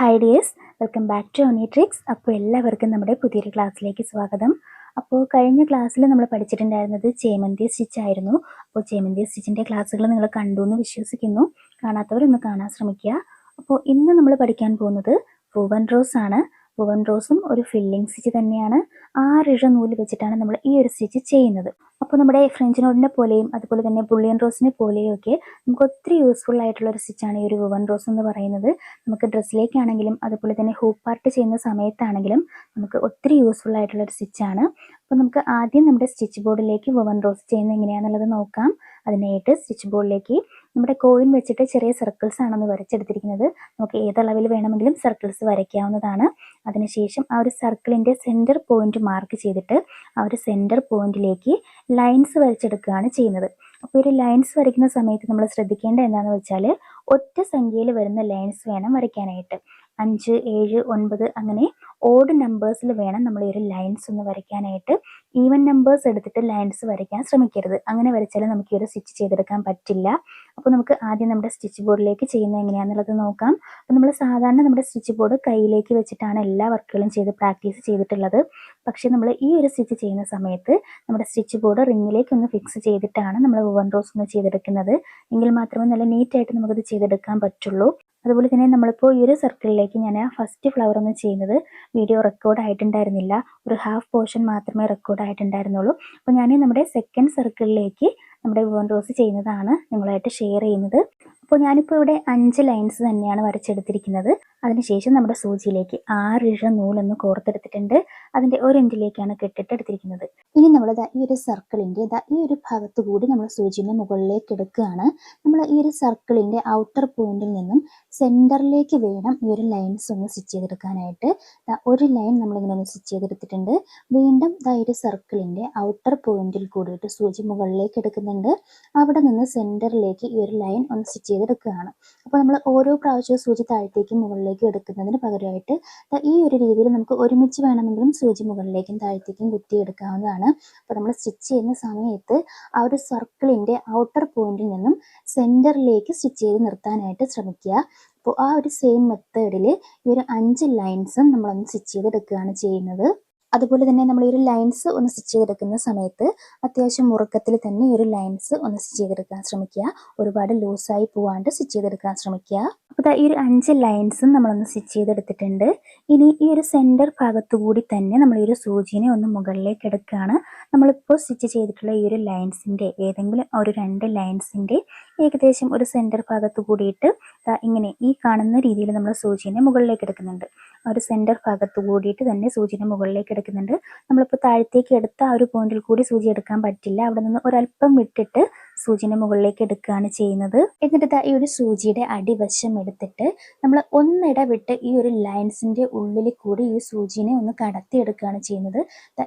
Hi dears welcome back to ഒണിട്രിക്സ് അപ്പോൾ എല്ലാവർക്കും നമ്മുടെ പുതിയൊരു ക്ലാസ്സിലേക്ക് സ്വാഗതം. അപ്പോൾ കഴിഞ്ഞ ക്ലാസ്സിൽ നമ്മൾ പഠിച്ചിട്ടുണ്ടായിരുന്നത് ചേമന്തി സ്റ്റിച്ച് ആയിരുന്നു അപ്പോൾ ചേമന്തി സ്റ്റിച്ചിന്റെ ക്ലാസ്സുകൾ നിങ്ങൾ കണ്ടു എന്ന് വിശ്വസിക്കുന്നു. കാണാത്തവരൊന്ന് കാണാൻ ശ്രമിക്കുക. അപ്പോൾ ഇന്ന് നമ്മൾ പഠിക്കാൻ പോകുന്നത് റൂവൻ റോസ് ആണ്. വുവൻ റോസും ഒരു ഫില്ലിംഗ് സ്റ്റിച്ച് തന്നെയാണ് ആറിഴ നൂൽ വെച്ചിട്ടാണ് നമ്മൾ ഈ ഒരു സ്റ്റിച്ച് ചെയ്യുന്നത്. അപ്പോൾ നമ്മുടെ ഫ്രഞ്ച് നോട്ടിനെ പോലെയും അതുപോലെ തന്നെ ബുള്ളിയൻ റോസിനെ പോലെയും ഒക്കെ നമുക്ക് ഒത്തിരി യൂസ്ഫുൾ ആയിട്ടുള്ള ഒരു സ്റ്റിച്ചാണ് ഈ ഒരു വുവൻ റോസ് എന്ന് പറയുന്നത്. നമുക്ക് ഡ്രസ്സിലേക്കാണെങ്കിലും അതുപോലെ തന്നെ ഹൂപ്പ് പാർട്ട് ചെയ്യുന്ന സമയത്താണെങ്കിലും നമുക്ക് ഒത്തിരി യൂസ്ഫുൾ ആയിട്ടുള്ള ഒരു സ്റ്റിച്ചാണ് അപ്പോൾ നമുക്ക് ആദ്യം നമ്മുടെ സ്റ്റിച്ച് ബോർഡിലേക്ക് വുവൻ റോസ് ചെയ്യുന്നത് എങ്ങനെയാണെന്നുള്ളത് നോക്കാം. അതിനായിട്ട് സ്റ്റിച്ച് ബോർഡിലേക്ക് നമ്മുടെ കോയിൻ വെച്ചിട്ട് ചെറിയ സർക്കിൾസ് ആണെന്ന് വരച്ചെടുത്തിരിക്കുന്നത്. നമുക്ക് ഏതളവിൽ വേണമെങ്കിലും സർക്കിൾസ് വരയ്ക്കാവുന്നതാണ്. അതിനുശേഷം ആ ഒരു സർക്കിളിന്റെ സെന്റർ പോയിന്റ് മാർക്ക് ചെയ്തിട്ട് ആ ഒരു സെന്റർ പോയിന്റിലേക്ക് ലൈൻസ് വരച്ചെടുക്കുകയാണ് ചെയ്യുന്നത്. അപ്പോൾ ഒരു ലൈൻസ് വരയ്ക്കുന്ന സമയത്ത് നമ്മൾ ശ്രദ്ധിക്കേണ്ട എന്താണെന്ന് വെച്ചാൽ ഒറ്റ സംഖ്യയിൽ വരുന്ന ലൈൻസ് വേണം വരയ്ക്കാനായിട്ട്. അഞ്ച് ഏഴ് ഒൻപത് അങ്ങനെ ഓഡ് നമ്പേഴ്സിൽ വേണം നമ്മൾ ഈ ഒരു ലൈൻസ് ഒന്ന് വരയ്ക്കാനായിട്ട്. ഈവൻ നമ്പേഴ്സ് എടുത്തിട്ട് ലൈൻസ് വരയ്ക്കാൻ ശ്രമിക്കരുത്. അങ്ങനെ വരച്ചാൽ നമുക്ക് ഈ ഒരു സ്റ്റിച്ച് ചെയ്തെടുക്കാൻ പറ്റില്ല. അപ്പോൾ നമുക്ക് ആദ്യം നമ്മുടെ സ്റ്റിച്ച് ബോർഡിലേക്ക് ചെയ്യുന്നത് എങ്ങനെയാണെന്നുള്ളത് നോക്കാം. അപ്പോൾ നമ്മൾ സാധാരണ നമ്മുടെ സ്റ്റിച്ച് ബോർഡ് കയ്യിലേക്ക് വെച്ചിട്ടാണ് എല്ലാ വർക്കുകളും ചെയ്ത് പ്രാക്ടീസ് ചെയ്തിട്ടുള്ളത്. പക്ഷേ നമ്മൾ ഈ ഒരു സ്റ്റിച്ച് ചെയ്യുന്ന സമയത്ത് നമ്മുടെ സ്റ്റിച്ച് ബോർഡ് റിങ്ങിലേക്ക് ഒന്ന് ഫിക്സ് ചെയ്തിട്ടാണ് നമ്മൾ വൺ റോസ് ഒന്ന് ചെയ്തെടുക്കുന്നത്. എങ്കിൽ മാത്രമേ നല്ല നീറ്റായിട്ട് നമുക്കത് ചെയ്തെടുക്കാൻ പറ്റുള്ളൂ. അതുപോലെ തന്നെ നമ്മളിപ്പോൾ ഈ ഒരു സർക്കിളിലേക്ക് ഞാൻ ഫസ്റ്റ് ഫ്ലവർ ഒന്ന് ചെയ്യുന്നത് വീഡിയോ റെക്കോർഡ് ആയിട്ടുണ്ടായിരുന്നില്ല. ഒരു ഹാഫ് പോർഷൻ മാത്രമേ റെക്കോർഡ് ആയിട്ടുണ്ടായിരുന്നുള്ളൂ. അപ്പോൾ ഞാൻ നമ്മുടെ സെക്കൻഡ് സർക്കിളിലേക്ക് നമ്മുടെ വൺ റോസ് ചെയ്യുന്നതാണ് നിങ്ങളായിട്ട് ഷെയർ ചെയ്യുന്നത്. അപ്പോൾ ഞാനിപ്പോൾ ഇവിടെ അഞ്ച് ലൈൻസ് തന്നെയാണ് വരച്ചെടുത്തിരിക്കുന്നത്. അതിനുശേഷം നമ്മുടെ സൂചിയിലേക്ക് ആറ് ഇഴ നൂലൊന്ന് കോർത്തെടുത്തിട്ടുണ്ട്. അതിന്റെ ഒരു എൻഡിലേക്കാണ് കെട്ടിട്ട് എടുത്തിരിക്കുന്നത്. ഇനി നമ്മൾ ഈ ഒരു സർക്കിളിന്റെ ദാ ഈ ഒരു ഭാഗത്ത് കൂടി നമ്മൾ സൂചിന്റെ മുകളിലേക്ക് എടുക്കുകയാണ്. നമ്മൾ ഈ ഒരു സർക്കിളിന്റെ ഔട്ടർ പോയിന്റിൽ നിന്നും സെന്ററിലേക്ക് വേണം ഈ ഒരു ലൈൻസ് ഒന്ന് സ്റ്റിച്ച് ചെയ്തെടുക്കാനായിട്ട്. ഒരു ലൈൻ നമ്മളിങ്ങനെ ഒന്ന് സ്റ്റിച്ച് ചെയ്തെടുത്തിട്ടുണ്ട്. വീണ്ടും ദാ ഒരു സർക്കിളിന്റെ ഔട്ടർ പോയിന്റിൽ കൂടിയിട്ട് സൂചി മുകളിലേക്ക് എടുക്കുന്നുണ്ട്. അവിടെ നിന്ന് സെന്ററിലേക്ക് ഈ ഒരു ലൈൻ ഒന്ന് സ്റ്റിച്ച് ചെയ്തെടുക്കുകയാണ്. അപ്പോൾ നമ്മൾ ഓരോ പ്രാവശ്യവും സൂചി താഴത്തേക്കും മുകളിലേക്ക് എടുക്കുന്നതിന് പകരമായിട്ട് ഈ ഒരു രീതിയിൽ നമുക്ക് ഒരുമിച്ച് വേണമെങ്കിലും സൂചി മുകളിലേക്കും താഴത്തേക്കും കുത്തിയെടുക്കാവുന്നതാണ്. അപ്പോൾ നമ്മൾ സ്റ്റിച്ച് ചെയ്യുന്ന സമയത്ത് ആ ഒരു സർക്കിളിന്റെ ഔട്ടർ പോയിന്റിൽ നിന്നും സെന്ററിലേക്ക് സ്റ്റിച്ച് ചെയ്ത് നിർത്താനായിട്ട് ശ്രമിക്കുക. അപ്പോൾ ആ ഒരു സെയിം മെത്തേഡിൽ ഈ ഒരു അഞ്ച് ലൈൻസും നമ്മളൊന്ന് സ്റ്റിച്ച് ചെയ്തെടുക്കുകയാണ് ചെയ്യുന്നത്. അതുപോലെ തന്നെ നമ്മൾ ഈ ഒരു ലൈൻസ് ഒന്ന് സ്റ്റിച്ച് ചെയ്തെടുക്കുന്ന സമയത്ത് അത്യാവശ്യം മുറുക്കത്തിൽ തന്നെ ഈ ഒരു ലൈൻസ് ഒന്ന് സ്റ്റിച്ച് ചെയ്തെടുക്കാൻ ശ്രമിക്കുക. ഒരുപാട് ലൂസായി പോവാണ്ട് സ്റ്റിച്ച് ചെയ്തെടുക്കാൻ ശ്രമിക്കുക. അപ്പോൾ ഈ ഒരു അഞ്ച് ലൈൻസും നമ്മളൊന്ന് സ്റ്റിച്ച് ചെയ്തെടുത്തിട്ടുണ്ട്. ഇനി ഈ ഒരു സെന്റർ ഭാഗത്തു കൂടി തന്നെ നമ്മൾ ഈ ഒരു സൂചിനെ ഒന്ന് മുകളിലേക്ക് എടുക്കുകയാണ്. നമ്മളിപ്പോൾ സ്റ്റിച്ച് ചെയ്തിട്ടുള്ള ഈ ഒരു ലൈൻസിന്റെ ഏതെങ്കിലും ഒരു രണ്ട് ലൈൻസിന്റെ ഏകദേശം ഒരു സെന്റർ ഭാഗത്ത് കൂടിയിട്ട് ഇങ്ങനെ ഈ കാണുന്ന രീതിയിൽ നമ്മൾ സൂചിനെ മുകളിലേക്ക് എടുക്കുന്നുണ്ട്. ഒരു സെന്റർ ഭാഗത്ത് കൂടിയിട്ട് തന്നെ സൂചിനെ മുകളിലേക്ക് എടുക്കുന്നുണ്ട്. നമ്മളിപ്പോൾ താഴത്തേക്ക് എടുത്ത ആ ഒരു പോയിന്റിൽ കൂടി സൂചി എടുക്കാൻ പറ്റില്ല. അവിടെ നിന്ന് ഒരല്പം വിട്ടിട്ട് സൂചിനെ മുകളിലേക്ക് എടുക്കുകയാണ് ചെയ്യുന്നത്. എന്നിട്ട് ഈ ഒരു സൂചിയുടെ അടിവശം എടുത്തിട്ട് നമ്മൾ ഒന്നിട വിട്ട് ഈ ഒരു ലൈൻസിന്റെ ഉള്ളിൽ കൂടി ഈ സൂചിനെ ഒന്ന് കടത്തി എടുക്കുകയാണ് ചെയ്യുന്നത്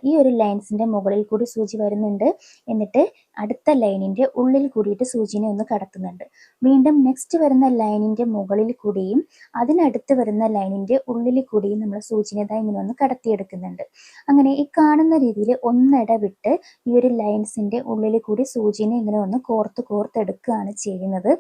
ഈ ഒരു ലൈൻസിന്റെ മുകളിൽ കൂടി സൂചി വരുന്നുണ്ട്. എന്നിട്ട് അടുത്ത ലൈനിന്റെ ഉള്ളിൽ കൂടിയിട്ട് സൂചിനെ ഒന്ന് കടത്തുന്നുണ്ട്. വീണ്ടും നെക്സ്റ്റ് വരുന്ന ലൈനിന്റെ മുകളിൽ കൂടിയും അതിനടുത്ത് വരുന്ന ലൈനിന്റെ ഉള്ളിൽ കൂടിയും നമ്മൾ സൂചിനെ ഇങ്ങനെ ഒന്ന് കടത്തിയെടുക്കുന്നുണ്ട്. അങ്ങനെ ഈ കാണുന്ന രീതിയിൽ ഒന്നിടവിട്ട് ഈ ഒരു ലൈൻസിന്റെ ഉള്ളിൽ കൂടി സൂചിനെ ഇങ്ങനെ ഒന്ന് കോർത്ത് കോർത്തെടുക്കുകയാണ് ചെയ്യുന്നത്.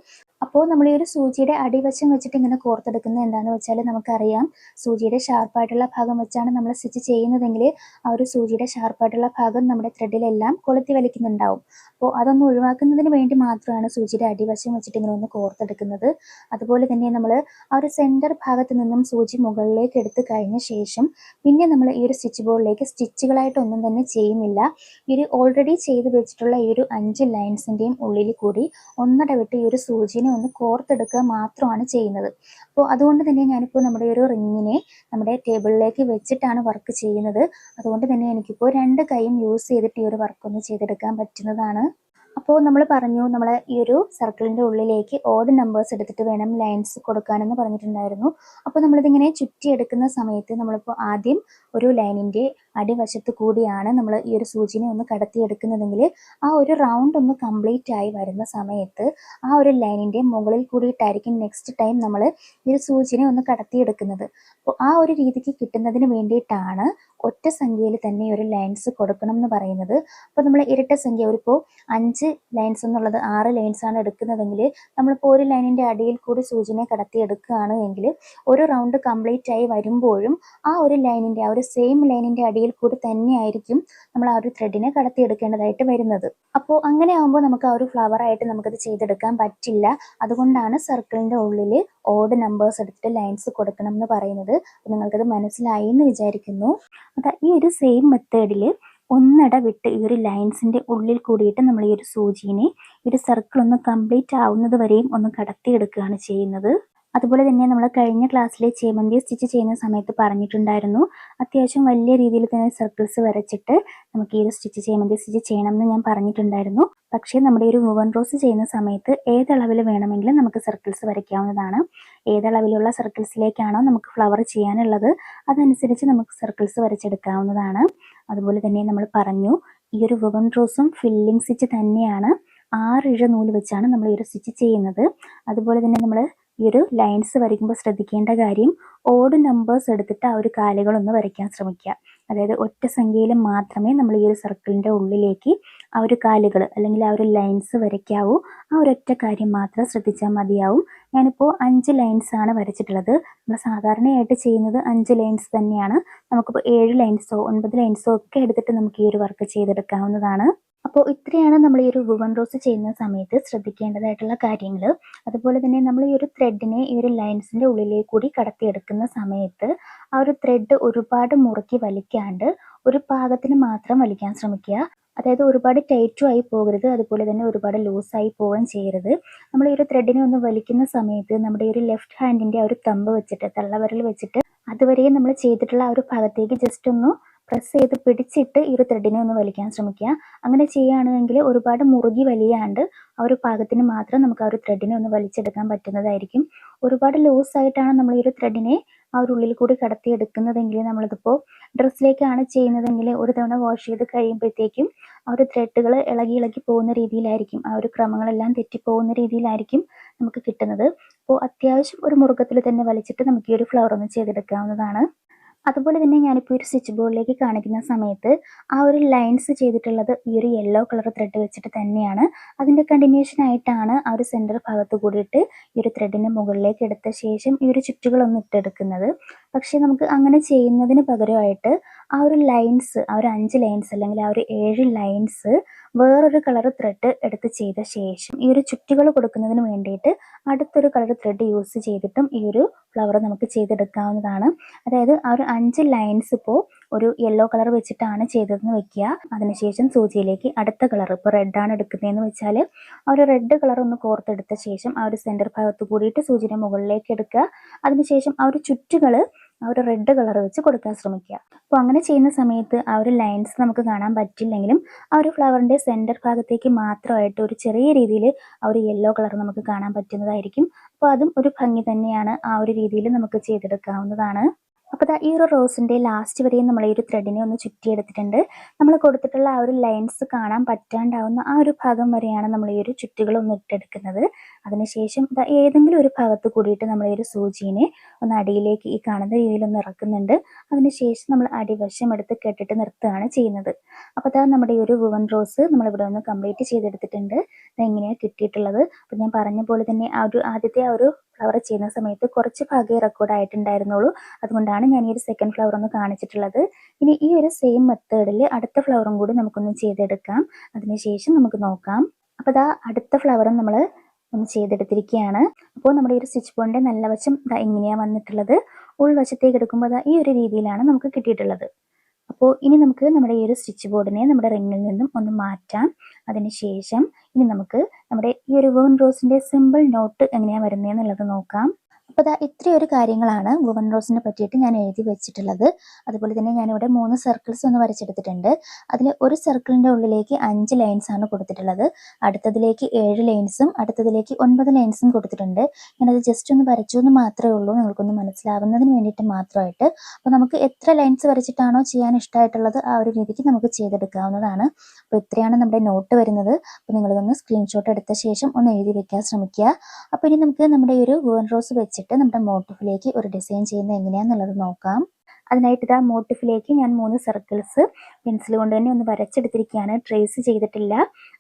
അപ്പോൾ നമ്മൾ ഈ ഒരു സൂചിയുടെ അടിവശം വെച്ചിട്ട് ഇങ്ങനെ കോർത്തെടുക്കുന്നത് എന്താണെന്ന് വെച്ചാൽ നമുക്കറിയാം. സൂചിയുടെ ഷാർപ്പായിട്ടുള്ള ഭാഗം വെച്ചാണ് നമ്മൾ സ്റ്റിച്ച് ചെയ്യുന്നതെങ്കിൽ ആ ഒരു സൂചിയുടെ ഷാർപ്പായിട്ടുള്ള ഭാഗം നമ്മുടെ ത്രെഡിലെല്ലാം കൊളുത്തി വലിക്കുന്നുണ്ടാവും. അപ്പോൾ അതൊന്ന് ഒഴിവാക്കുന്നതിന് വേണ്ടി മാത്രമാണ് സൂചിയുടെ അടിവശം വെച്ചിട്ട് ഇങ്ങനെ ഒന്ന് കോർത്തെടുക്കുന്നത്. അതുപോലെ തന്നെ നമ്മൾ ആ ഒരു സെന്റർ ഭാഗത്ത് നിന്നും സൂചി മുകളിലേക്ക് എടുത്ത് കഴിഞ്ഞ ശേഷം പിന്നെ നമ്മൾ ഈ ഒരു സ്റ്റിച്ച് ബോർഡിലേക്ക് സ്റ്റിച്ചുകളായിട്ടൊന്നും തന്നെ ചെയ്യുന്നില്ല. ഈ ഒരു ഓൾറെഡി ചെയ്ത് വെച്ചിട്ടുള്ള ഈ ഒരു അഞ്ച് ലൈൻസിന്റെയും ഉള്ളിൽ കൂടി ഒന്നിടവിട്ട് ഈ ഒരു സൂചിനെ ഒന്ന് കോർത്തെടുക്കുക മാത്രമാണ് ചെയ്യുന്നത്. അപ്പോൾ അതുകൊണ്ട് തന്നെ ഞാനിപ്പോൾ നമ്മുടെ ഒരു റിങ്ങിനെ നമ്മുടെ ടേബിളിലേക്ക് വെച്ചിട്ടാണ് വർക്ക് ചെയ്യുന്നത്. അതുകൊണ്ട് തന്നെ എനിക്കിപ്പോൾ രണ്ട് കൈയും യൂസ് ചെയ്തിട്ട് ഈ ഒരു വർക്ക് ഒന്ന് ചെയ്തെടുക്കാൻ പറ്റുന്നതാണ്. അപ്പോൾ നമ്മൾ പറഞ്ഞു നമ്മൾ ഈ ഒരു സർക്കിളിന്റെ ഉള്ളിലേക്ക് ഓഡ് നമ്പേഴ്സ് എടുത്തിട്ട് വേണം ലൈൻസ് കൊടുക്കാനെന്ന് പറഞ്ഞിട്ടുണ്ടായിരുന്നു. അപ്പോൾ നമ്മളിതിങ്ങനെ ചുറ്റിയെടുക്കുന്ന സമയത്ത് നമ്മളിപ്പോൾ ആദ്യം ഒരു ലൈനിന്റെ അടിവശത്ത് കൂടിയാണ് നമ്മൾ ഈ ഒരു സൂചിനെ ഒന്ന് കടത്തിയെടുക്കുന്നതെങ്കിൽ ആ ഒരു റൗണ്ട് ഒന്ന് കംപ്ലീറ്റ് ആയി വരുന്ന സമയത്ത് ആ ഒരു ലൈനിന്റെ മുകളിൽ കൂടിയിട്ടായിരിക്കും നെക്സ്റ്റ് ടൈം നമ്മൾ ഈ ഒരു സൂചിനെ ഒന്ന് കടത്തിയെടുക്കുന്നത്. അപ്പോൾ ആ ഒരു രീതിക്ക് കിട്ടുന്നതിന് വേണ്ടിയിട്ടാണ് ഒറ്റ സംഖ്യയിൽ തന്നെ ഒരു ലൈൻസ് കൊടുക്കണം എന്ന് പറയുന്നത്. അപ്പോൾ നമ്മൾ ഇരട്ട സംഖ്യ ഒരു ഇപ്പോൾ അഞ്ച് അഞ്ച് ലൈൻസ് എന്നുള്ളത് ആറ് ലൈൻസ് ആണ് എടുക്കുന്നതെങ്കിൽ നമ്മളിപ്പോൾ ഒരു ലൈനിന്റെ അടിയിൽ കൂടി സൂചിനെ കടത്തി എടുക്കുകയാണ് എങ്കിൽ ഒരു റൗണ്ട് കംപ്ലീറ്റ് ആയി വരുമ്പോഴും ആ ഒരു ലൈനിന്റെ ആ ഒരു സെയിം ലൈനിന്റെ അടിയിൽ കൂടി തന്നെയായിരിക്കും നമ്മൾ ആ ഒരു ത്രെഡിനെ കടത്തിയെടുക്കേണ്ടതായിട്ട് വരുന്നത്. അപ്പോൾ അങ്ങനെ ആകുമ്പോൾ നമുക്ക് ആ ഒരു ഫ്ലവർ ആയിട്ട് നമുക്കത് ചെയ്തെടുക്കാൻ പറ്റില്ല. അതുകൊണ്ടാണ് സർക്കിളിന്റെ ഉള്ളിൽ ഓഡ് നമ്പേഴ്സ് എടുത്തിട്ട് ലൈൻസ് കൊടുക്കണം എന്ന് പറയുന്നത്. നിങ്ങൾക്കത് മനസ്സിലായി എന്ന് വിചാരിക്കുന്നു. അതാ ഈ ഒരു സെയിം മെത്തേഡിൽ ഒന്നട വിട്ട് ഈ ഒരു ലൈൻസിന്റെ ഉള്ളിൽ കൂടിയിട്ട് നമ്മൾ ഈ ഒരു സൂചിനെ ഈ ഒരു സർക്കിൾ ഒന്ന് കംപ്ലീറ്റ് ആവുന്നത് വരെയും ഒന്ന് കടത്തിയെടുക്കുകയാണ് ചെയ്യുന്നത്. അതുപോലെ തന്നെ നമ്മൾ കഴിഞ്ഞ ക്ലാസ്സിലെ ചേമന്തി സ്റ്റിച്ച് ചെയ്യുന്ന സമയത്ത് പറഞ്ഞിട്ടുണ്ടായിരുന്നു. അത്യാവശ്യം വലിയ രീതിയിൽ തന്നെ സർക്കിൾസ് വരച്ചിട്ട് നമുക്ക് ഈ ഒരു സ്റ്റിച്ച് ചേമന്തി സ്റ്റിച്ച് ചെയ്യണം എന്ന് ഞാൻ പറഞ്ഞിട്ടുണ്ടായിരുന്നു. പക്ഷേ നമ്മുടെ ഒരു വുവൻ റോസ് ചെയ്യുന്ന സമയത്ത് ഏതളവിൽ വേണമെങ്കിലും നമുക്ക് സർക്കിൾസ് വരയ്ക്കാവുന്നതാണ്. ഏതളവിലുള്ള സർക്കിൾസിലേക്കാണോ നമുക്ക് ഫ്ലവർ ചെയ്യാനുള്ളത് അതനുസരിച്ച് നമുക്ക് സർക്കിൾസ് വരച്ചെടുക്കാവുന്നതാണ്. അതുപോലെ തന്നെ നമ്മൾ പറഞ്ഞു ഈ ഒരു വുവൻ റോസും ഫില്ലിംഗ് സ്റ്റിച്ച് തന്നെയാണ് ആറ് ഇഴ നൂൽ വെച്ചാണ് നമ്മൾ ഈ ഒരു സ്റ്റിച്ച് ചെയ്യുന്നത്. അതുപോലെ തന്നെ നമ്മൾ ഈ ഒരു ലൈൻസ് വരയ്ക്കുമ്പോൾ ശ്രദ്ധിക്കേണ്ട കാര്യം ഓഡ് നമ്പേഴ്സ് എടുത്തിട്ട് ആ ഒരു കാലുകളൊന്ന് വരയ്ക്കാൻ ശ്രമിക്കുക. അതായത് ഒറ്റ സംഖ്യയിൽ മാത്രമേ നമ്മൾ ഈ ഒരു സർക്കിളിന്റെ ഉള്ളിലേക്ക് ആ ഒരു കാലുകൾ അല്ലെങ്കിൽ ആ ഒരു ലൈൻസ് വരയ്ക്കാവൂ. ആ ഒരൊറ്റ കാര്യം മാത്രം ശ്രദ്ധിച്ചാൽ മതിയാവും. ഞാനിപ്പോൾ അഞ്ച് ലൈൻസ് ആണ് വരച്ചിട്ടുള്ളത്. നമ്മൾ സാധാരണയായിട്ട് ചെയ്യുന്നത് അഞ്ച് ലൈൻസ് തന്നെയാണ്. നമുക്കിപ്പോൾ ഏഴ് ലൈൻസോ ഒൻപത് ലൈൻസോ ഒക്കെ എടുത്തിട്ട് നമുക്ക് ഈ ഒരു വർക്ക് ചെയ്തെടുക്കാവുന്നതാണ്. അപ്പോൾ ഇത്രയാണ് നമ്മൾ ഈ ഒരു വുവൺ റോസ് ചെയ്യുന്ന സമയത്ത് ശ്രദ്ധിക്കേണ്ടതായിട്ടുള്ള കാര്യങ്ങൾ അതുപോലെ തന്നെ നമ്മൾ ഈ ഒരു ത്രെഡിനെ ഈ ഒരു ലൈൻസിന്റെ ഉള്ളിലേക്ക് കൂടി കടത്തിയെടുക്കുന്ന സമയത്ത് ആ ഒരു ത്രെഡ് ഒരുപാട് മുറുക്കി വലിക്കാണ്ട് ഒരു പാകത്തിന് മാത്രം വലിക്കാൻ ശ്രമിക്കുക. അതായത് ഒരുപാട് ടൈറ്റും ആയി പോകരുത് അതുപോലെ തന്നെ ഒരുപാട് ലൂസായി പോവുകയും ചെയ്യരുത്. നമ്മൾ ഈ ഒരു ത്രെഡിനെ ഒന്ന് വലിക്കുന്ന സമയത്ത് നമ്മുടെ ഈ ഒരു ലെഫ്റ്റ് ഹാൻഡിന്റെ ആ ഒരു തമ്പ് വെച്ചിട്ട് തള്ളവരൽ വെച്ചിട്ട് അതുവരെയും നമ്മൾ ചെയ്തിട്ടുള്ള ആ ഒരു ഭാഗത്തേക്ക് ജസ്റ്റ് ഒന്ന് പ്രസ് ചെയ്ത് പിടിച്ചിട്ട് ഈ ഒരു ത്രെഡിനെ ഒന്ന് വലിക്കാൻ ശ്രമിക്കുക. അങ്ങനെ ചെയ്യുകയാണെങ്കിൽ ഒരുപാട് മുറുകി വലിയാണ്ട് ആ ഒരു പാകത്തിന് മാത്രം നമുക്ക് ആ ഒരു ത്രെഡിനെ ഒന്ന് വലിച്ചെടുക്കാൻ പറ്റുന്നതായിരിക്കും. ഒരുപാട് ലൂസ് ആയിട്ടാണ് നമ്മൾ ഈ ഒരു ത്രെഡിനെ ആ ഒരു ഉള്ളിൽ കൂടി കടത്തി കടത്തിയെടുക്കുന്നതെങ്കിൽ നമ്മളിതിപ്പോൾ ഡ്രസ്സിലേക്കാണ് ചെയ്യുന്നതെങ്കിൽ ഒരു തവണ വാഷ് ചെയ്ത് കഴിയുമ്പോഴത്തേക്കും ആ ഒരു ത്രെഡുകൾ ഇളകി ഇളകി പോകുന്ന രീതിയിലായിരിക്കും. ആ ഒരു ക്രമങ്ങളെല്ലാം തെറ്റിപ്പോകുന്ന രീതിയിലായിരിക്കും നമുക്ക് കിട്ടുന്നത്. അപ്പോൾ അത്യാവശ്യം ഒരു മുറുകത്തിൽ തന്നെ വലിച്ചിട്ട് നമുക്ക് ഈ ഒരു ഫ്ലവർ ഒന്ന് ചെയ്തെടുക്കാവുന്നതാണ്. അതുപോലെ തന്നെ ഞാനിപ്പോൾ ഒരു സ്വിച്ച് ബോർഡിലേക്ക് കാണിക്കുന്ന സമയത്ത് ആ ഒരു ലൈൻസ് ചെയ്തിട്ടുള്ളത് ഈ ഒരു യെല്ലോ കളർ ത്രെഡ് വെച്ചിട്ട് തന്നെയാണ്. അതിന്റെ കണ്ടിന്യൂഷൻ ആയിട്ടാണ് ആ ഒരു സെന്റർ ഭാഗത്ത് കൂടിയിട്ട് ഈ ഒരു ത്രെഡിന്റെ മുകളിലേക്ക് എടുത്ത ശേഷം ഈ ഒരു ചുറ്റുകളൊന്നും ഇട്ടെടുക്കുന്നത്. പക്ഷേ നമുക്ക് അങ്ങനെ ചെയ്യുന്നതിന് പകരമായിട്ട് ആ ഒരു ലൈൻസ് ആ ഒരു അഞ്ച് ലൈൻസ് അല്ലെങ്കിൽ ആ ഒരു ഏഴ് ലൈൻസ് വേറൊരു കളർ ത്രെഡ് എടുത്ത് ചെയ്ത ശേഷം ഈ ഒരു ചുറ്റുകൾ കൊടുക്കുന്നതിന് വേണ്ടിയിട്ട് അടുത്തൊരു കളർ ത്രെഡ് യൂസ് ചെയ്തിട്ടും ഈ ഒരു ഫ്ലവർ നമുക്ക് ചെയ്തെടുക്കാവുന്നതാണ്. അതായത് ആ ഒരു അഞ്ച് ലൈൻസ് ഇപ്പോൾ ഒരു യെല്ലോ കളർ വെച്ചിട്ടാണ് ചെയ്തതെന്ന് വെക്കുക. അതിനുശേഷം സൂചിയിലേക്ക് അടുത്ത കളർ ഇപ്പോൾ റെഡാണ് എടുക്കുന്നതെന്ന് വെച്ചാൽ ആ ഒരു റെഡ് കളർ ഒന്ന് കോർത്തെടുത്ത ശേഷം ആ ഒരു സെന്റർ ഭാഗത്ത് കൂടിയിട്ട് സൂചിയുടെ മുകളിലേക്ക് എടുക്കുക. അതിനുശേഷം ആ ഒരു ചുറ്റുകൾ ആ ഒരു റെഡ് കളർ വെച്ച് കൊടുക്കാൻ ശ്രമിക്കുക. അപ്പോൾ അങ്ങനെ ചെയ്യുന്ന സമയത്ത് ആ ഒരു ലൈൻസ് നമുക്ക് കാണാൻ പറ്റില്ലെങ്കിലും ആ ഒരു ഫ്ലവറിന്റെ സെന്റർ ഭാഗത്തേക്ക് മാത്രമായിട്ട് ഒരു ചെറിയ രീതിയിൽ ആ ഒരു യെല്ലോ കളർ നമുക്ക് കാണാൻ പറ്റുന്നതായിരിക്കും. അപ്പോൾ അതും ഒരു ഭംഗി തന്നെയാണ് ആ ഒരു രീതിയിൽ നമുക്ക് ചെയ്തെടുക്കാവുന്നതാണ്. അപ്പോൾ ഈ ഒരു റോസിന്റെ ലാസ്റ്റ് വരെയും നമ്മൾ ഈ ഒരു ത്രെഡിനെ ഒന്ന് ചുറ്റിയെടുത്തിട്ടുണ്ട്. നമ്മൾ കൊടുത്തിട്ടുള്ള ആ ഒരു ലൈൻസ് കാണാൻ പറ്റാണ്ടാവുന്ന ആ ഒരു ഭാഗം വരെയാണ് നമ്മൾ ഈ ഒരു ചുറ്റുകളൊന്ന് ഇട്ടെടുക്കുന്നത്. അതിനുശേഷം ഏതെങ്കിലും ഒരു ഭാഗത്ത് കൂടിയിട്ട് നമ്മൾ ഈ ഒരു സൂചിനെ ഒന്ന് അടിയിലേക്ക് ഈ കാണുന്ന രീതിയിൽ ഒന്ന് ഇറക്കുന്നുണ്ട് അതിനുശേഷം നമ്മൾ അടിവശം എടുത്ത് കെട്ടിട്ട് നിർത്തുകയാണ് ചെയ്യുന്നത്. അപ്പോൾ അതാ നമ്മുടെ ഈ ഒരു വുവൻ റോസ് നമ്മളിവിടെ ഒന്ന് കംപ്ലീറ്റ് ചെയ്തെടുത്തിട്ടുണ്ട്. അതെങ്ങനെയാണ് കിട്ടിയിട്ടുള്ളത്. അപ്പോൾ ഞാൻ പറഞ്ഞ പോലെ തന്നെ ആ ഒരു ആദ്യത്തെ ആ ഒരു ഫ്ലവർ ചെയ്യുന്ന സമയത്ത് കുറച്ച് ഭാഗമേ റെക്കോർഡ് ആയിട്ടുണ്ടായിരുന്നുള്ളൂ. അതുകൊണ്ടാണ് ഞാൻ ഈ ഒരു സെക്കൻഡ് ഫ്ലവർ ഒന്ന് കാണിച്ചിട്ടുള്ളത്. ഇനി ഈ ഒരു സെയിം മെത്തേഡിൽ അടുത്ത ഫ്ലവറും കൂടി നമുക്കൊന്ന് ചെയ്തെടുക്കാം. അതിനുശേഷം നമുക്ക് നോക്കാം. അപ്പോൾ ഇതാ അടുത്ത ഫ്ലവറും നമ്മൾ ഒന്ന് ചെയ്തെടുത്തിരിക്കുകയാണ്. അപ്പോൾ നമ്മുടെ ഈ ഒരു സ്റ്റിച്ച് ബോണ്ടിന്റെ നല്ല വശം ഇതാ എങ്ങനെയാണ് വന്നിട്ടുള്ളത്. ഉൾവശത്തേക്ക് എടുക്കുമ്പോൾ അതാ ഈ ഒരു രീതിയിലാണ് നമുക്ക് കിട്ടിയിട്ടുള്ളത്. അപ്പോൾ ഇനി നമുക്ക് നമ്മുടെ ഈ ഒരു സ്റ്റിച്ച് ബോർഡിനെ നമ്മുടെ റിങ്ങിൽ നിന്നും ഒന്ന് മാറ്റാം. അതിനുശേഷം ഇനി നമുക്ക് നമ്മുടെ ഈ ഒരു വേൺ റോസിന്റെ സിമ്പിൾ നോട്ട് എങ്ങനെയാണ് വരുന്നത് എന്നുള്ളത് നോക്കാം. അപ്പോൾ ഇതാ ഇത്രയൊരു കാര്യങ്ങളാണ് വുവൻ റോസിനെ പറ്റിയിട്ട് ഞാൻ എഴുതി വെച്ചിട്ടുള്ളത്. അതുപോലെ തന്നെ ഞാനിവിടെ മൂന്ന് സർക്കിൾസ് ഒന്ന് വരച്ചെടുത്തിട്ടുണ്ട്. അതിൽ ഒരു സർക്കിളിന്റെ ഉള്ളിലേക്ക് അഞ്ച് ലൈൻസ് ആണ് കൊടുത്തിട്ടുള്ളത്. അടുത്തതിലേക്ക് ഏഴ് ലൈൻസും അടുത്തതിലേക്ക് ഒൻപത് ലൈൻസും കൊടുത്തിട്ടുണ്ട്. ഞാനത് ജസ്റ്റ് ഒന്ന് വരച്ചു എന്ന് മാത്രമേ ഉള്ളൂ. നിങ്ങൾക്കൊന്ന് മനസ്സിലാവുന്നതിന് വേണ്ടിയിട്ട് മാത്രമായിട്ട്. അപ്പോൾ നമുക്ക് എത്ര ലൈൻസ് വരച്ചിട്ടാണോ ചെയ്യാൻ ഇഷ്ടമായിട്ടുള്ളത് ആ ഒരു രീതിക്ക് നമുക്ക് ചെയ്തെടുക്കാവുന്നതാണ്. അപ്പോൾ ഇത്രയാണ് നമ്മുടെ നോട്ട് വരുന്നത്. അപ്പോൾ നിങ്ങളിതൊന്ന് സ്ക്രീൻഷോട്ട് എടുത്ത ശേഷം ഒന്ന് എഴുതി വെക്കാൻ ശ്രമിക്കുക. അപ്പോൾ ഇനി നമുക്ക് നമ്മുടെ ഈ ഒരു വുവൻ റോസ് വെച്ചിട്ട് നമ്മുടെ മോട്ടിഫിലേക്ക് ഒരു ഡിസൈൻ ചെയ്യുന്നത് എങ്ങനെയാണെന്നുള്ളത് നോക്കാം. അതിനായിട്ട് ഇതാ മോട്ടിഫിലേക്ക് ഞാൻ മൂന്ന് സർക്കിൾസ് പെൻസിൽ കൊണ്ട് തന്നെ ഒന്ന് വരച്ചെടുത്തിരിക്കുകയാണ്. ട്രേസ് ചെയ്തിട്ടില്ല.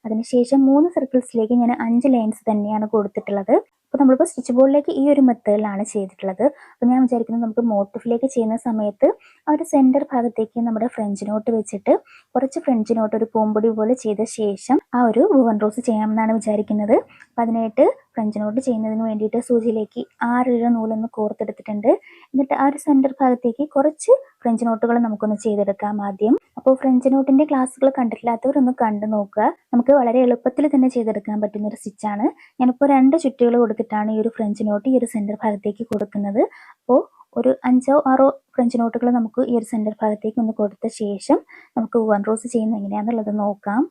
അതിനുശേഷം മൂന്ന് സർക്കിൾസിലേക്ക് ഞാൻ അഞ്ച് ലൈൻസ് തന്നെയാണ് കൊടുത്തിട്ടുള്ളത്. അപ്പോൾ നമ്മളിപ്പോൾ സ്റ്റിച്ച് ബോർഡിലേക്ക് ഈ ഒരു മെത്തേഡിലാണ് ചെയ്തിട്ടുള്ളത്. അപ്പോൾ ഞാൻ വിചാരിക്കുന്നത് നമുക്ക് മോട്ടിഫിലേക്ക് ചെയ്യുന്ന സമയത്ത് ആ ഒരു സെന്റർ ഭാഗത്തേക്ക് നമ്മുടെ ഫ്രഞ്ച് നോട്ട് വെച്ചിട്ട് കുറച്ച് ഫ്രഞ്ച് നോട്ട് ഒരു പൂമ്പൊടി പോലെ ചെയ്ത ശേഷം ആ ഒരു വുവൻ റോസ് ചെയ്യാമെന്നാണ് വിചാരിക്കുന്നത്. അപ്പോൾ അതിനായിട്ട് ഫ്രഞ്ച് നോട്ട് ചെയ്യുന്നതിന് വേണ്ടിയിട്ട് സൂചിയിലേക്ക് ആറിഴ നൂലൊന്ന് കോർത്തെടുത്തിട്ടുണ്ട്. എന്നിട്ട് ആ ഒരു സെന്റർ ഭാഗത്തേക്ക് കുറച്ച് ഫ്രഞ്ച് നോട്ടുകൾ നമുക്കൊന്ന് ചെയ്തെടുക്കാം ആദ്യം. അപ്പോൾ ഫ്രഞ്ച് നോട്ടിന്റെ ക്ലാസ്സുകൾ കണ്ടിട്ടില്ലാത്തവരൊന്ന് കണ്ടു നോക്കുക. നമുക്ക് വളരെ എളുപ്പത്തിൽ തന്നെ ചെയ്തെടുക്കാൻ പറ്റുന്ന ഒരു സ്റ്റിച്ചാണ് ഞാനിപ്പോൾ രണ്ട് ചുറ്റുകൾ കൊടുത്തിട്ടാണ് ഈ ഒരു ഫ്രഞ്ച് നോട്ട് ഈ ഒരു സെന്റർ ഭാഗത്തേക്ക് കൊടുക്കുന്നത്. അപ്പോൾ ഒരു അഞ്ചോ ആറോ ഫ്രഞ്ച് നോട്ടുകൾ നമുക്ക് ഈ ഒരു സെന്റർ ഭാഗത്തേക്ക് ഒന്ന് കൊടുത്ത ശേഷം നമുക്ക് വൺ റോസ് ചെയ്യുന്നത് എങ്ങനെയാണെന്നുള്ളത് നോക്കാം.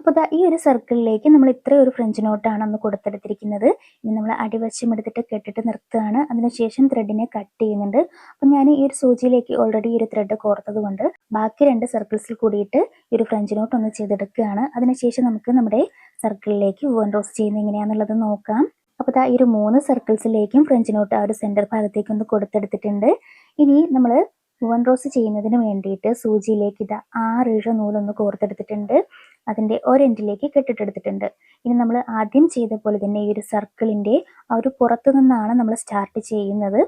അപ്പോൾ ഈ ഒരു സർക്കിളിലേക്ക് നമ്മൾ ഇത്രയും ഒരു ഫ്രഞ്ച് നോട്ടാണ് അന്ന് കൊടുത്തെടുത്തിരിക്കുന്നത്. ഇനി നമ്മൾ അടിവശം എടുത്തിട്ട് കെട്ടിട്ട് നിർത്തുകയാണ്. അതിനുശേഷം ത്രെഡിനെ കട്ട് ചെയ്യുന്നുണ്ട്. അപ്പം ഞാൻ ഈ ഒരു സൂചിയിലേക്ക് ഓൾറെഡി ഈ ഒരു ത്രെഡ് കോർത്തത് കൊണ്ട് ബാക്കി രണ്ട് സർക്കിൾസിൽ കൂടിയിട്ട് ഈ ഒരു ഫ്രഞ്ച് നോട്ട് ഒന്ന് ചെയ്തെടുക്കുകയാണ്. അതിനുശേഷം നമുക്ക് നമ്മുടെ സർക്കിളിലേക്ക് വൺ റോസ് ചെയ്യുന്നത് എങ്ങനെയാണെന്നുള്ളത് നോക്കാം. അപ്പോൾ ഈ ഒരു മൂന്ന് സർക്കിൾസിലേക്കും ഫ്രഞ്ച് നോട്ട് ആ ഒരു സെന്റർ ഭാഗത്തേക്ക് ഒന്ന് കൊടുത്തെടുത്തിട്ടുണ്ട്. ഇനി നമ്മൾ വൺ റോസ് ചെയ്യുന്നതിന് വേണ്ടിയിട്ട് സൂചിയിലേക്ക് ഇതാ ആറിഴ നൂലൊന്ന് കോർത്തെടുത്തിട്ടുണ്ട്. അതിന്റെ ഒരെൻഡിലേക്ക് കെട്ടിട്ടെടുത്തിട്ടുണ്ട്. ഇനി നമ്മൾ ആദ്യം ചെയ്ത പോലെ തന്നെ ഈ ഒരു സർക്കിളിന്റെ ആ ഒരു പുറത്തു നിന്നാണ് നമ്മൾ സ്റ്റാർട്ട് ചെയ്യുന്നത്.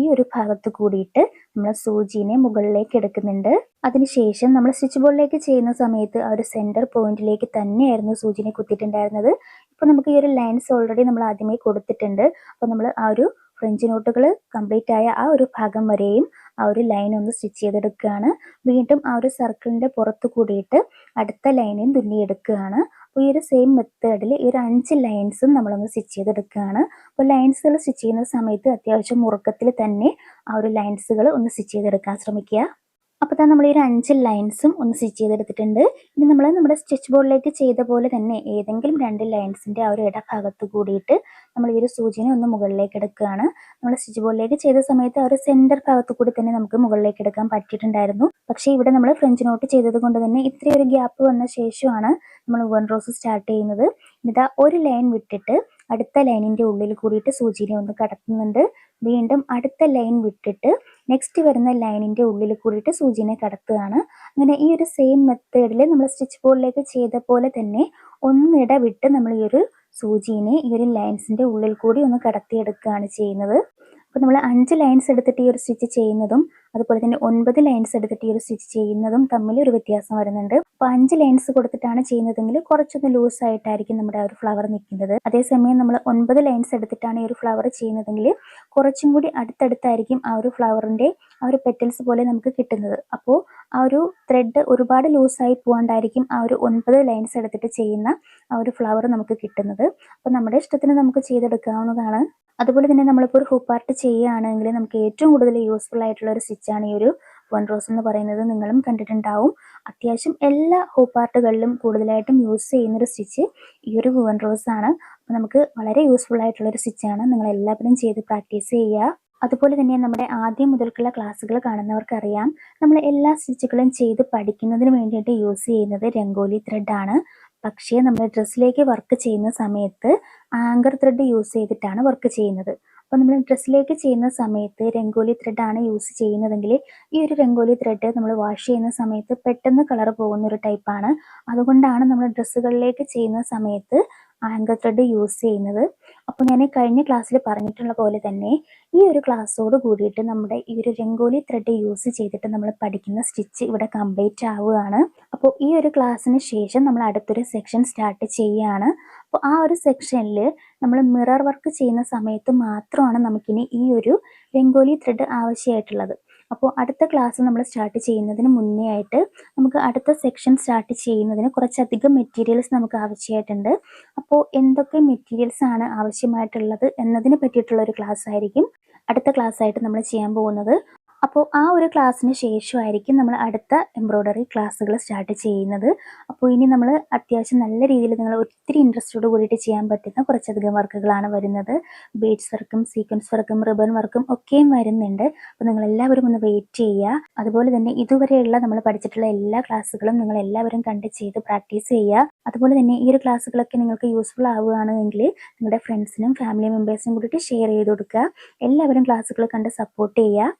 ഈ ഒരു ഭാഗത്ത് കൂടിയിട്ട് നമ്മൾ സൂചിനെ മുകളിലേക്ക് എടുക്കുന്നുണ്ട്. അതിനുശേഷം നമ്മൾ സ്റ്റിച്ച് ബോർഡിലേക്ക് ചെയ്യുന്ന സമയത്ത് ആ ഒരു സെന്റർ പോയിന്റിലേക്ക് തന്നെയായിരുന്നു സൂചിനെ കുത്തിയിട്ടുണ്ടായിരുന്നത്. ഇപ്പോൾ നമുക്ക് ഈ ഒരു ലൈൻസ് ഓൾറെഡി നമ്മൾ ആദ്യമേ കൊടുത്തിട്ടുണ്ട്. അപ്പോൾ നമ്മൾ ആ ഒരു ഫ്രഞ്ച് നോട്ടുകൾ കംപ്ലീറ്റ് ആയ ആ ഒരു ഭാഗം വരെയും ആ ഒരു ലൈൻ ഒന്ന് സ്റ്റിച്ച് ചെയ്തെടുക്കുകയാണ്. വീണ്ടും ആ ഒരു സർക്കിളിന്റെ പുറത്ത് കൂടിയിട്ട് അടുത്ത ലൈനും തുന്നിയെടുക്കുകയാണ് അപ്പോൾ ഈ ഒരു സെയിം മെത്തേഡിൽ ഈ ഒരു അഞ്ച് ലൈൻസും നമ്മളൊന്ന് സ്റ്റിച്ച് ചെയ്തെടുക്കുകയാണ്. അപ്പോൾ ലൈൻസുകൾ സ്റ്റിച്ച് ചെയ്യുന്ന സമയത്ത് അത്യാവശ്യം മുറുക്കത്തിൽ തന്നെ ആ ഒരു ലൈൻസുകൾ ഒന്ന് സ്റ്റിച്ച് ചെയ്തെടുക്കാൻ ശ്രമിക്കുക. അപ്പോൾ തന്നെ നമ്മൾ ഈ ഒരു അഞ്ച് ലൈൻസും ഒന്ന് സ്റ്റിച്ച് ചെയ്തെടുത്തിട്ടുണ്ട്. ഇനി നമ്മൾ നമ്മുടെ സ്റ്റിച്ച് ബോർഡിലേക്ക് ചെയ്ത പോലെ തന്നെ ഏതെങ്കിലും രണ്ട് ലൈൻസിന്റെ ആ ഒരു ഇടഭാഗത്ത് കൂടിയിട്ട് നമ്മൾ ഈ ഒരു സൂചിനെ ഒന്ന് മുകളിലേക്ക് എടുക്കുകയാണ്. നമ്മൾ സ്റ്റിച്ച് ബോർഡിലേക്ക് ചെയ്ത സമയത്ത് ആ ഒരു സെന്റർ ഭാഗത്ത് കൂടി തന്നെ നമുക്ക് മുകളിലേക്ക് എടുക്കാൻ പറ്റിയിട്ടുണ്ടായിരുന്നു. പക്ഷേ ഇവിടെ നമ്മൾ ഫ്രഞ്ച് നോട്ട് ചെയ്തത് കൊണ്ട് തന്നെ ഇത്രയും ഒരു ഗ്യാപ്പ് വന്ന ശേഷമാണ് നമ്മൾ വൺ റോസ് സ്റ്റാർട്ട് ചെയ്യുന്നത്. ഇതാ ഒരു ലൈൻ വിട്ടിട്ട് അടുത്ത ലൈനിന്റെ ഉള്ളിൽ കൂടിയിട്ട് സൂചിനെ ഒന്ന് കടത്തുന്നുണ്ട്. വീണ്ടും അടുത്ത ലൈൻ വിട്ടിട്ട് നെക്സ്റ്റ് വരുന്ന ലൈനിന്റെ ഉള്ളിൽ കൂടിയിട്ട് സൂചിനെ കടത്തുകയാണ്. അങ്ങനെ ഈ ഒരു സെയിം മെത്തേഡിൽ നമ്മൾ സ്റ്റിച്ച് ബോർഡിലേക്ക് ചെയ്ത പോലെ തന്നെ ഒന്നിട വിട്ട് നമ്മൾ ഈ ഒരു സൂചിനെ ഈ ഒരു ലൈൻസിന്റെ ഉള്ളിൽ കൂടി ഒന്ന് കടത്തിയെടുക്കുകയാണ് ചെയ്യുന്നത്. അപ്പോൾ നമ്മൾ അഞ്ച് ലൈൻസ് എടുത്തിട്ട് ഈ ഒരു സ്റ്റിച്ച് ചെയ്യുന്നതും അതുപോലെ തന്നെ ഒൻപത് ലൈൻസ് എടുത്തിട്ട് ഈ ഒരു സ്റ്റിച്ച് ചെയ്യുന്നതും തമ്മിൽ ഒരു വ്യത്യാസം വരുന്നുണ്ട്. അപ്പോൾ അഞ്ച് ലൈൻസ് കൊടുത്തിട്ടാണ് ചെയ്യുന്നതെങ്കിൽ കുറച്ചൊന്ന് ലൂസ് ആയിട്ടായിരിക്കും നമ്മുടെ ആ ഒരു ഫ്ലവർ നിൽക്കുന്നത്. അതേസമയം നമ്മൾ ഒൻപത് ലൈൻസ് എടുത്തിട്ടാണ് ഈ ഒരു ഫ്ലവർ ചെയ്യുന്നതെങ്കിൽ കുറച്ചും കൂടി അടുത്തടുത്തായിരിക്കും ആ ഒരു ഫ്ലവറിന്റെ ആ ഒരു പെറ്റൽസ് പോലെ നമുക്ക് കിട്ടുന്നത്. അപ്പോൾ ആ ഒരു ത്രെഡ് ഒരുപാട് ലൂസായി പോകാണ്ടായിരിക്കും ആ ഒരു ഒൻപത് ലൈൻസ് എടുത്തിട്ട് ചെയ്യുന്ന ആ ഒരു ഫ്ലവർ നമുക്ക് കിട്ടുന്നത്. അപ്പോൾ നമ്മുടെ ഇഷ്ടത്തിന് നമുക്ക് ചെയ്തെടുക്കാവുന്നതാണ്. അതുപോലെ തന്നെ നമ്മളിപ്പോൾ ഒരു ഹൂപ്പ് ആർട്ട് ചെയ്യുകയാണെങ്കിൽ നമുക്ക് ഏറ്റവും കൂടുതൽ യൂസ്ഫുൾ ആയിട്ടുള്ള ഒരു സ്റ്റിച്ചാണ് ഈ ഒരു വൺ റോസ് എന്ന് പറയുന്നത്. നിങ്ങളും കണ്ടിട്ടുണ്ടാവും. അത്യാവശ്യം എല്ലാ ഹൂപ്പ് ആർട്ടുകളിലും കൂടുതലായിട്ടും യൂസ് ചെയ്യുന്നൊരു സ്റ്റിച്ച് ഈ ഒരു വൺ റോസ് ആണ്. അപ്പോൾ നമുക്ക് വളരെ യൂസ്ഫുൾ ആയിട്ടുള്ള ഒരു ആണ് നിങ്ങൾ എല്ലാവരും ചെയ്ത് പ്രാക്ടീസ് ചെയ്യുക. അതുപോലെ തന്നെ നമ്മുടെ ആദ്യം മുതൽക്കുള്ള ക്ലാസ്സുകൾ കാണുന്നവർക്കറിയാം നമ്മൾ എല്ലാ സ്റ്റിച്ചുകളും ചെയ്ത് പഠിക്കുന്നതിന് വേണ്ടിയിട്ട് യൂസ് ചെയ്യുന്നത് രംഗോലി ത്രെഡാണ് പക്ഷേ നമ്മൾ ഡ്രസ്സിലേക്ക് വർക്ക് ചെയ്യുന്ന സമയത്ത് ആങ്കർ ത്രെഡ് യൂസ് ചെയ്തിട്ടാണ് വർക്ക് ചെയ്യുന്നത്. അപ്പോൾ നമ്മൾ ഡ്രസ്സിലേക്ക് ചെയ്യുന്ന സമയത്ത് രംഗോലി ത്രെഡാണ് യൂസ് ചെയ്യുന്നതെങ്കിൽ ഈ ഒരു രംഗോലി ത്രെഡ് നമ്മൾ വാഷ് ചെയ്യുന്ന സമയത്ത് പെട്ടെന്ന് കളർ പോകുന്ന ഒരു ടൈപ്പാണ് അതുകൊണ്ടാണ് നമ്മൾ ഡ്രസ്സുകളിലേക്ക് ചെയ്യുന്ന സമയത്ത് ആങ്കർ ത്രെഡ് യൂസ് ചെയ്യുന്നത്. അപ്പോൾ ഞാൻ കഴിഞ്ഞ ക്ലാസ്സിൽ പറഞ്ഞിട്ടുള്ള പോലെ തന്നെ ഈ ഒരു ക്ലാസ്സോട് കൂടിയിട്ട് നമ്മുടെ ഈ ഒരു രംഗോലി ത്രെഡ് യൂസ് ചെയ്തിട്ട് നമ്മൾ പഠിക്കുന്ന സ്റ്റിച്ച് ഇവിടെ കംപ്ലീറ്റ് ആവുകയാണ്. അപ്പോൾ ഈ ഒരു ക്ലാസ്സിന് ശേഷം നമ്മൾ അടുത്തൊരു സെക്ഷൻ സ്റ്റാർട്ട് ചെയ്യുകയാണ് അപ്പോൾ ആ ഒരു സെക്ഷനിൽ നമ്മൾ മിറർ വർക്ക് ചെയ്യുന്ന സമയത്ത് മാത്രമാണ് നമുക്കിനി ഈ ഒരു രംഗോലി ത്രെഡ് ആവശ്യമായിട്ടുള്ളത്. അപ്പോൾ അടുത്ത ക്ലാസ് നമ്മൾ സ്റ്റാർട്ട് ചെയ്യുന്നതിന് മുന്നേ ആയിട്ട് നമുക്ക് അടുത്ത സെക്ഷൻ സ്റ്റാർട്ട് ചെയ്യുന്നതിന് കുറച്ചധികം മെറ്റീരിയൽസ് നമുക്ക് ആവശ്യമായിട്ടുണ്ട്. അപ്പോൾ എന്തൊക്കെ മെറ്റീരിയൽസ് ആണ് ആവശ്യമായിട്ടുള്ളത് എന്നതിനെ പറ്റിയിട്ടുള്ള ഒരു ക്ലാസ് ആയിരിക്കും അടുത്ത ക്ലാസ് ആയിട്ട് നമ്മൾ ചെയ്യാൻ പോകുന്നത്. അപ്പോൾ ആ ഒരു ക്ലാസ്സിന് ശേഷമായിരിക്കും നമ്മൾ അടുത്ത എംബ്രോയ്ഡറി ക്ലാസ്സുകൾ സ്റ്റാർട്ട് ചെയ്യുന്നത്. അപ്പോൾ ഇനി നമ്മൾ അത്യാവശ്യം നല്ല രീതിയിൽ നിങ്ങൾ ഒത്തിരി ഇൻട്രസ്റ്റോട് കൂടിയിട്ട് ചെയ്യാൻ പറ്റുന്ന കുറച്ചധികം വർക്കുകളാണ് വരുന്നത്. ബീഡ്സ് വർക്കും സീക്വൻസ് വർക്കും റിബൺ വർക്കും ഒക്കെയും വരുന്നുണ്ട്. അപ്പോൾ നിങ്ങൾ എല്ലാവരും ഒന്ന് വെയിറ്റ് ചെയ്യുക. അതുപോലെ തന്നെ ഇതുവരെയുള്ള നമ്മൾ പഠിച്ചിട്ടുള്ള എല്ലാ ക്ലാസ്സുകളും നിങ്ങൾ എല്ലാവരും കണ്ട് ചെയ്ത് പ്രാക്ടീസ് ചെയ്യുക. അതുപോലെ തന്നെ ഈ ഒരു ക്ലാസ്സുകളൊക്കെ നിങ്ങൾക്ക് യൂസ്ഫുൾ ആവുകയാണെങ്കിൽ നിങ്ങളുടെ ഫ്രണ്ട്സിനും ഫാമിലി മെമ്പേഴ്സിനും കൂടിയിട്ട് ഷെയർ ചെയ്ത് കൊടുക്കുക. എല്ലാവരും ക്ലാസ്സുകൾ കണ്ട് സപ്പോർട്ട് ചെയ്യുക.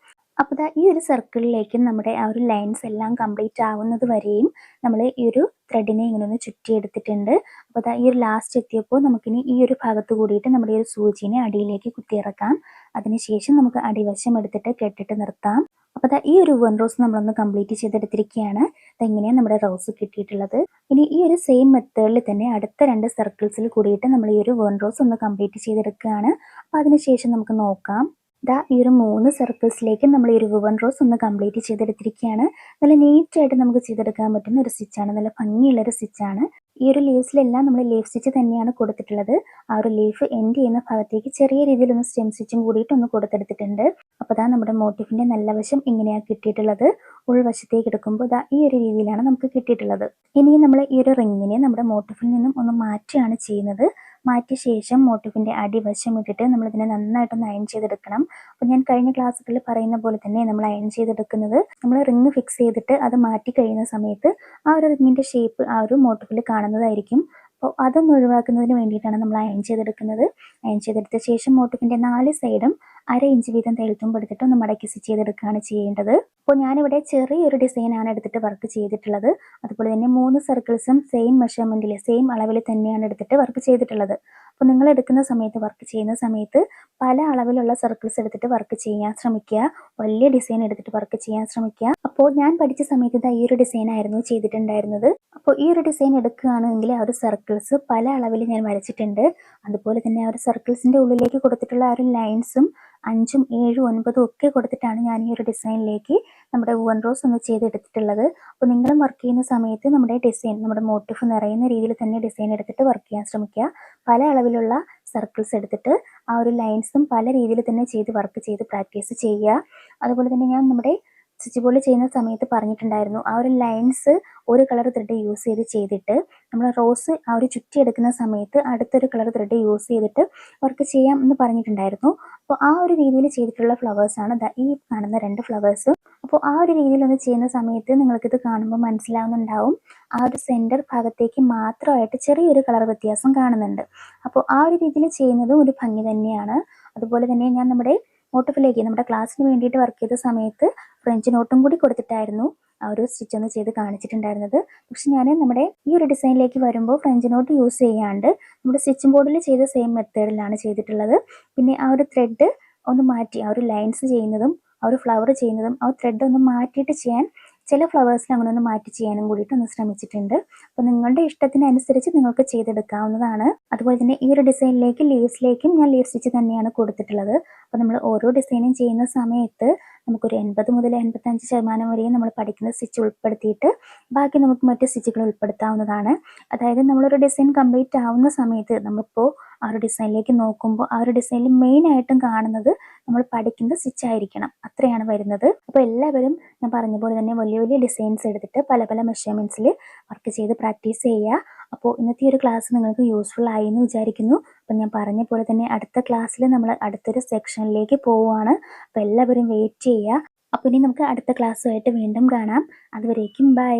അപ്പോൾ ദാ ഈ ഒരു സർക്കിളിലേക്ക് നമ്മുടെ ആ ഒരു ലൈൻസ് എല്ലാം കംപ്ലീറ്റ് ആവുന്നത് വരെയും നമ്മൾ ഈ ഒരു ത്രെഡിനെ ഇങ്ങനെ ഒന്ന് ചുറ്റിയെടുത്തിട്ടുണ്ട്. അപ്പോൾ ദാ ഈ ഒരു ലാസ്റ്റ് എത്തിയപ്പോൾ നമുക്കിനി ഈ ഒരു ഭാഗത്ത് കൂടിയിട്ട് നമ്മുടെ ഈ ഒരു സൂചിനെ അടിയിലേക്ക് കുത്തിയിറക്കാം. അതിനുശേഷം നമുക്ക് അടിവശം എടുത്തിട്ട് കെട്ടിട്ട് നിർത്താം. അപ്പോൾ ദാ ഈ ഒരു വൺ റോസ് നമ്മളൊന്ന് കംപ്ലീറ്റ് ചെയ്തെടുത്തിരിക്കുകയാണ്. ഇതെങ്ങനെയാണ് നമ്മുടെ റോസ് കിട്ടിയിട്ടുള്ളത്. ഇനി ഈ ഒരു സെയിം മെത്തേഡിൽ തന്നെ അടുത്ത രണ്ട് സർക്കിൾസിൽ കൂടിയിട്ട് നമ്മൾ ഈ ഒരു വൺ റോസ് ഒന്ന് കംപ്ലീറ്റ് ചെയ്തെടുക്കുകയാണ്. അപ്പോൾ അതിനുശേഷം നമുക്ക് നോക്കാം. ദാ ഈ ഒരു മൂന്ന് സർക്കിൾസിലേക്ക് നമ്മൾ ഈ ഒരു റോസ് ഒന്ന് കംപ്ലീറ്റ് ചെയ്തെടുത്തിരിക്കുകയാണ്. നല്ല നീറ്റ് ആയിട്ട് നമുക്ക് ചെയ്തെടുക്കാൻ പറ്റുന്ന ഒരു സ്റ്റിച്ചാണ് നല്ല ഭംഗിയുള്ള ഒരു സ്റ്റിച്ചാണ് ഈ ഒരു ലീവ്സിലെല്ലാം നമ്മൾ ലീഫ് സ്റ്റിച്ച് തന്നെയാണ് കൊടുത്തിട്ടുള്ളത്. ആ ഒരു ലീഫ് എൻഡ് ചെയ്യുന്ന ഭാഗത്തേക്ക് ചെറിയ രീതിയിൽ ഒന്ന് സ്റ്റെം സ്റ്റിച്ചും കൂടിയിട്ട് ഒന്ന് കൊടുത്തെടുത്തിട്ടുണ്ട്. അപ്പോൾ ദാ നമ്മുടെ മോട്ടിഫിന്റെ നല്ല വശം ഇങ്ങനെയാണ് കിട്ടിയിട്ടുള്ളത്. ഉൾവശത്തേക്ക് എടുക്കുമ്പോൾ ദാ ഈ ഒരു രീതിയിലാണ് നമുക്ക് കിട്ടിയിട്ടുള്ളത്. ഇനി നമ്മൾ ഈ ഒരു റിങ്ങിനെ നമ്മുടെ മോട്ടിഫിൽ നിന്നും ഒന്ന് മാറ്റുകയാണ് ചെയ്യുന്നത്. മാറ്റിയ ശേഷം മോട്ടിഫിന്റെ അടിവശം ഇട്ടിട്ട് നമ്മൾ ഇതിനെ നന്നായിട്ടൊന്ന് അയൺ ചെയ്തെടുക്കണം. അപ്പോൾ ഞാൻ കഴിഞ്ഞ ക്ലാസ്സുകളിൽ പറയുന്ന പോലെ തന്നെ നമ്മൾ അയൺ ചെയ്തെടുക്കുന്നത് നമ്മൾ റിങ് ഫിക്സ് ചെയ്തിട്ട് അത് മാറ്റി കഴിയുന്ന സമയത്ത് ആ ഒരു റിങ്ങിന്റെ ഷേപ്പ് ആ ഒരു മോട്ടിഫിൽ കാണുന്നതായിരിക്കും. അപ്പോൾ അതൊന്ന് ഒഴിവാക്കുന്നതിന് വേണ്ടിയിട്ടാണ് നമ്മൾ അയൺ ചെയ്തെടുക്കുന്നത്. അയൺ ചെയ്തെടുത്ത ശേഷം മോട്ടിഫിന്റെ നാല് സൈഡും അര ഇഞ്ച് വീതം തയ്യൽത്തുമ്പ് എടുത്തിട്ട് ഒന്ന് മടക്കി സ്റ്റിച്ച് ചെയ്തെടുക്കുകയാണ് ചെയ്യേണ്ടത്. അപ്പോൾ ഞാനിവിടെ ചെറിയൊരു ഡിസൈനാണ് എടുത്തിട്ട് വർക്ക് ചെയ്തിട്ടുള്ളത്. അതുപോലെ തന്നെ മൂന്ന് സർക്കിൾസും സെയിം മെഷർമെന്റിൽ സെയിം അളവിൽ തന്നെയാണ് എടുത്തിട്ട് വർക്ക് ചെയ്തിട്ടുള്ളത്. അപ്പോൾ നിങ്ങൾ എടുക്കുന്ന സമയത്ത് വർക്ക് ചെയ്യുന്ന സമയത്ത് പല അളവിലുള്ള സർക്കിൾസ് എടുത്തിട്ട് വർക്ക് ചെയ്യാൻ ശ്രമിക്കുക. വലിയ ഡിസൈൻ എടുത്തിട്ട് വർക്ക് ചെയ്യാൻ ശ്രമിക്കുക. അപ്പോൾ ഞാൻ പഠിച്ച സമയത്ത് ഇതാ ഈ ഒരു ഡിസൈനായിരുന്നു ചെയ്തിട്ടുണ്ടായിരുന്നത്. അപ്പോൾ ഈ ഒരു ഡിസൈൻ എടുക്കുകയാണെങ്കിൽ ആ ഒരു സർക്കിൾസ് പല അളവിൽ ഞാൻ വരച്ചിട്ടുണ്ട്. അതുപോലെ തന്നെ ആ ഒരു സർക്കിൾസിന്റെ ഉള്ളിലേക്ക് കൊടുത്തിട്ടുള്ള ആ ഒരു ലൈൻസും അഞ്ചും ഏഴും ഒൻപതും ഒക്കെ കൊടുത്തിട്ടാണ് ഞാൻ ഈ ഒരു ഡിസൈനിലേക്ക് നമ്മുടെ വൺ റോസ് ഒന്ന് ചെയ്തെടുത്തിട്ടുള്ളത്. അപ്പോൾ നിങ്ങൾ വർക്ക് ചെയ്യുന്ന സമയത്ത് നമ്മുടെ ഡിസൈൻ നമ്മുടെ മോട്ടിഫ് നിറയുന്ന രീതിയിൽ തന്നെ ഡിസൈൻ എടുത്തിട്ട് വർക്ക് ചെയ്യാൻ ശ്രമിക്കുക. പല അളവിലുള്ള സർക്കിൾസ് എടുത്തിട്ട് ആ ഒരു ലൈൻസും പല രീതിയിൽ തന്നെ ചെയ്ത് വർക്ക് ചെയ്ത് പ്രാക്ടീസ് ചെയ്യുക. അതുപോലെ തന്നെ ഞാൻ നമ്മുടെ സ്റ്റിച്ച് ബോൾ ചെയ്യുന്ന സമയത്ത് പറഞ്ഞിട്ടുണ്ടായിരുന്നു ആ ഒരു ലൈൻസ് ഒരു കളർ ത്രെഡ് യൂസ് ചെയ്ത് ചെയ്തിട്ട് നമ്മൾ റോസ് ആ ഒരു ചുറ്റി എടുക്കുന്ന സമയത്ത് അടുത്തൊരു കളർ ത്രെഡ് യൂസ് ചെയ്തിട്ട് വർക്ക് ചെയ്യാം എന്ന് പറഞ്ഞിട്ടുണ്ടായിരുന്നു. അപ്പോൾ ആ ഒരു രീതിയിൽ ചെയ്തിട്ടുള്ള ഫ്ലവേഴ്സാണ് ഈ കാണുന്ന രണ്ട് ഫ്ലവേഴ്സ് അപ്പോൾ ആ ഒരു രീതിയിൽ ഒന്ന് ചെയ്യുന്ന സമയത്ത് നിങ്ങൾക്കിത് കാണുമ്പോൾ മനസ്സിലാവുന്നുണ്ടാവും ആ ഒരു സെന്റർ ഭാഗത്തേക്ക് മാത്രമായിട്ട് ചെറിയൊരു കളർ വ്യത്യാസം കാണുന്നുണ്ട്. അപ്പോൾ ആ ഒരു രീതിയിൽ ചെയ്യുന്നതും ഒരു ഭംഗി തന്നെയാണ്. അതുപോലെ തന്നെ ഞാൻ നമ്മുടെ മോട്ടോഫിലേക്ക് നമ്മുടെ ക്ലാസ്സിന് വേണ്ടിയിട്ട് വർക്ക് ചെയ്ത സമയത്ത് ഫ്രഞ്ച് നോട്ടും കൂടി കൊടുത്തിട്ടായിരുന്നു ആ ഒരു സ്റ്റിച്ച് ഒന്ന് ചെയ്ത് കാണിച്ചിട്ടുണ്ടായിരുന്നത്. പക്ഷെ ഞാൻ നമ്മുടെ ഈ ഒരു ഡിസൈനിലേക്ക് വരുമ്പോൾ ഫ്രഞ്ച് നോട്ട് യൂസ് ചെയ്യാണ്ട് നമ്മുടെ സ്റ്റിച്ചിങ് ബോർഡിൽ ചെയ്ത സെയിം മെത്തേഡിലാണ് ചെയ്തിട്ടുള്ളത്. പിന്നെ ആ ഒരു ത്രെഡ് ഒന്ന് മാറ്റി ആ ഒരു ലൈൻസ് ചെയ്യുന്നതും ആ ഒരു ഫ്ലവർ ചെയ്യുന്നതും ആ ത്രെഡ് ഒന്ന് മാറ്റിയിട്ട് ചെയ്യാൻ ചില ഫ്ലവേഴ്സിൽ അങ്ങനെ ഒന്ന് മാറ്റി ചെയ്യാനും കൂടിയിട്ട് ഒന്ന് ശ്രമിച്ചിട്ടുണ്ട്. അപ്പോൾ നിങ്ങളുടെ ഇഷ്ടത്തിനനുസരിച്ച് നിങ്ങൾക്ക് ചെയ്തെടുക്കാവുന്നതാണ്. അതുപോലെ തന്നെ ഈ ഒരു ഡിസൈനിലേക്ക് ലീവ്സിലേക്കും ഞാൻ ലീവ് സ്റ്റിച്ച് തന്നെയാണ് കൊടുത്തിട്ടുള്ളത്. അപ്പോൾ നമ്മൾ ഓരോ ഡിസൈനും ചെയ്യുന്ന സമയത്ത് നമുക്കൊരു എൺപത് മുതൽ എൺപത്തഞ്ച് ശതമാനം വരെയും നമ്മൾ പഠിക്കുന്ന സ്റ്റിച്ച് ഉൾപ്പെടുത്തിയിട്ട് ബാക്കി നമുക്ക് മറ്റ് സ്റ്റിച്ചുകൾ ഉൾപ്പെടുത്താവുന്നതാണ്. അതായത് നമ്മളൊരു ഡിസൈൻ കംപ്ലീറ്റ് ആവുന്ന സമയത്ത് നമ്മളിപ്പോൾ ആ ഒരു ഡിസൈനിലേക്ക് നോക്കുമ്പോൾ ആ ഒരു ഡിസൈനിൽ മെയിൻ ആയിട്ടും കാണുന്നത് നമ്മൾ പഠിക്കുന്ന സ്റ്റിച്ച് ആയിരിക്കണം. അത്രയാണ് വരുന്നത്. അപ്പോൾ എല്ലാവരും ഞാൻ പറഞ്ഞ പോലെ തന്നെ വലിയ വലിയ ഡിസൈൻസ് എടുത്തിട്ട് പല പല മെഷർമെന്റ്സിൽ വർക്ക് ചെയ്ത് പ്രാക്ടീസ് ചെയ്യുക. അപ്പോൾ ഇന്നത്തെ ഒരു ക്ലാസ് നിങ്ങൾക്ക് യൂസ്ഫുൾ ആയി എന്ന് വിചാരിക്കുന്നു. അപ്പം ഞാൻ പറഞ്ഞ പോലെ തന്നെ അടുത്ത ക്ലാസ്സിൽ നമ്മൾ അടുത്തൊരു സെക്ഷനിലേക്ക് പോവുകയാണ്. അപ്പോൾ എല്ലാവരും വെയിറ്റ് ചെയ്യുക. അപ്പോൾ ഇനി നമുക്ക് അടുത്ത ക്ലാസ്സുമായിട്ട് വീണ്ടും കാണാം. അതുവരേക്കും ബൈ